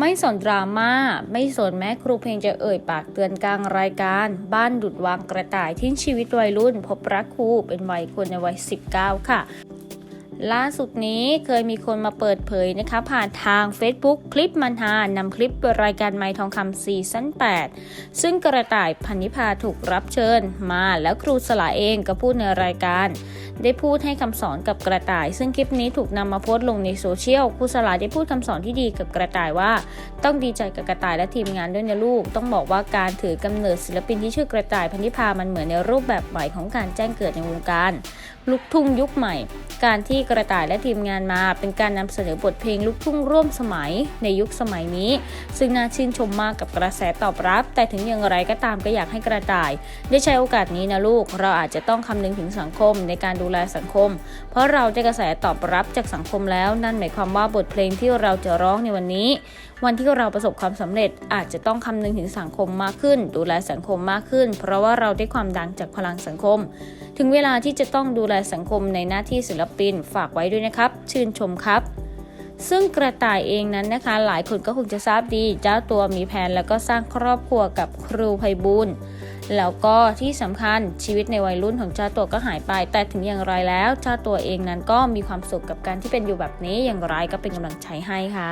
ไม่สนดราม่าไม่สนแม้ครูเพลงจะเอ่ยปากเตือนกลางรายการ บ้านดุดวางกระต่ายทิ้งชีวิตวัยรุ่น พบรักครูเป็นวัยคนในวัย 19 ค่ะล่าสุดนี้เคยมีคนมาเปิดเผยนะคะผ่านทาง Facebook คลิปมันฮานำคลิปรายการไม้ทองคำซีซั่น8 ซึ่งกระต่ายพันนิพาถูกรับเชิญมาแล้วครูสลาเองก็พูดในรายการ ได้พูดให้คำสอนกับกระต่าย ซึ่งคลิปนี้ถูกนำมาโพสต์ลงในโซเชียลครูสลาได้พูดคำสอนที่ดีกับกระต่ายว่า ต้องดีใจกับกระต่ายและทีมงานด้วยนะลูก ต้องบอกว่าการถือกำเนิดศิลปินที่ชื่อกระต่ายพันธิพามันเหมือนในรูปแบบใหม่ของการแจ้งเกิดในวงการลูกทุ่งยุคใหม่ การที่กระต่ายและทีมงานมา เป็นการนำเสนอบทเพลงลูกทุ่งร่วมสมัยในยุคสมัยนี้ ซึ่งน่าชื่นชมมากกับกระแสตอบรับ แต่ถึงอย่างไรก็ตามก็อยากให้กระต่าย ได้ใช้โอกาสนี้นะลูก เราอาจจะต้องคำนึงถึงสังคมในการดููแลสังคม เพราะเราได้กระแสตอบรับจากสังคมแล้ว นั่นหมายความว่าบทเพลงที่เราจะร้องในวันนี้ วันที่เราประสบความสำเร็จอาจจะต้องคำนึงถึงสังคมมากขึ้น ดูแลสังคมมากขึ้น เพราะว่าเราได้ความดังจากพลังสังคม ถึงเวลาที่จะต้องดูแลสังคมในหน้าที่ศิลปินฝากไว้ด้วยนะครับ ชื่นชมครับซึ่งกระต่ายเองนั้นนะคะ หลายคนก็คงจะทราบดี เจ้าตัวมีแผนแล้วก็สร้างครอบครัวกับครูไพบูลย์ แล้วก็ที่สำคัญชีวิตในวัยรุ่นของเจ้าตัวก็หายไป แต่ถึงอย่างไรแล้วเจ้าตัวเองนั้นก็มีความสุขกับการที่เป็นอยู่แบบนี้อย่างไรก็เป็นกำลังใจให้ค่ะ